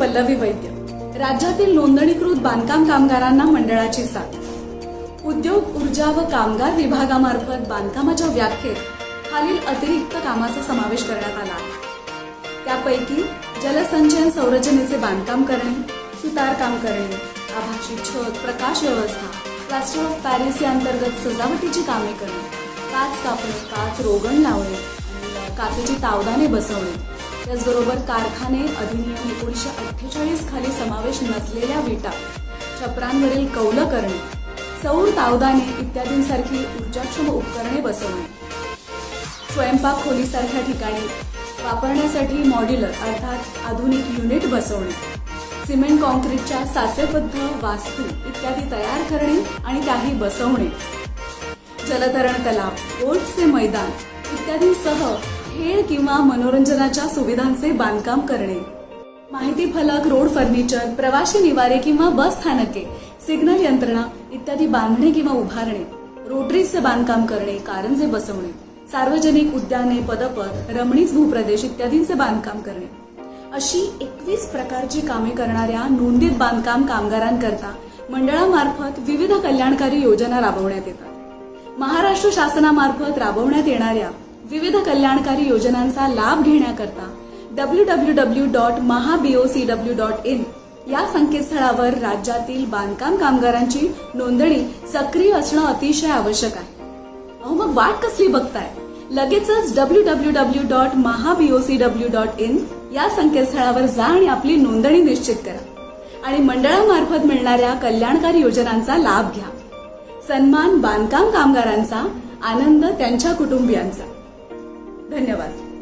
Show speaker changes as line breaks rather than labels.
पल्लवी वैद्य. राज्यातील नोंदणीकृत बांधकाम कामगारांना मंडळाची साथ. उद्योग ऊर्जा व कामगार विभागामार्फत बांधकामाच्या व्याख्येत खालील अतिरिक्त कामाचा समावेश करण्यात आला आहे. त्यापैकी जलसंचयन संरचनेचे बांधकाम करणे सुतार काम करणे आभासी छत प्रकाश व्यवस्था प्लास्टर ऑफ पॅरिस या अंतर्गत सजावटीची कामे करणे काच कापणे काच रोगण लावणे काचेची तावदाने बसवणे. त्याचबरोबर कारखाने अधिनियम एकोणीसशे अठ्ठेचाळीस खाली समावेश नसलेल्या विटा छपरांवरील कौलं करणे सौर तावदाने इत्यादींसारखी ऊर्जाक्षम उपकरणे बसवणे. स्वयंपाक खोलीसारख्या ठिकाणी वापरण्यासाठी मॉड्युलर अर्थात आधुनिक युनिट बसवणे. सिमेंट कॉन्क्रीटच्या साचेबद्ध वास्तू इत्यादी तयार करणे आणि त्याही बसवणे. जलतरण तलाव गोल्फचे मैदान इत्यादींसह खेळ किंवा मनोरंजनाच्या सुविधांचे बांधकाम करणे. माहिती फलक रोड फर्निचर प्रवाशी निवारे किंवा बस स्थानके सिग्नल यंत्रणा इत्यादी बांधणे किंवा उभारणे रोटरीचे बांधकाम करणे कारंजे बसवणे सार्वजनिक उद्याने पदपथ रमणीच भूप्रदेश इत्यादींचे बांधकाम करणे. अशी एकवीस प्रकारची कामे करणाऱ्या नोंदीत बांधकाम कामगारांकरता मंडळामार्फत विविध कल्याणकारी योजना राबवण्यात येतात. महाराष्ट्र शासनामार्फत राबवण्यात येणाऱ्या विविध कल्याणकारी योजनांचा लाभ घेण्याकरता W W W dot MahaBOC W dot in या संकेतस्थळावर राज्यातील बांधकाम कामगारांची नोंदणी सक्रिय असणं अतिशय आवश्यक आहे. अहो मग वाट कसली बघताय? लगेचच W W W dot MahaBOC W dot in या संकेतस्थळावर जा आणि आपली नोंदणी निश्चित करा. आणि मंडळामार्फत मिळणाऱ्या कल्याणकारी योजनांचा लाभ घ्या. सन्मान बांधकाम कामगारांचा आनंद त्यांच्या कुटुंबियांचा. धन्यवाद.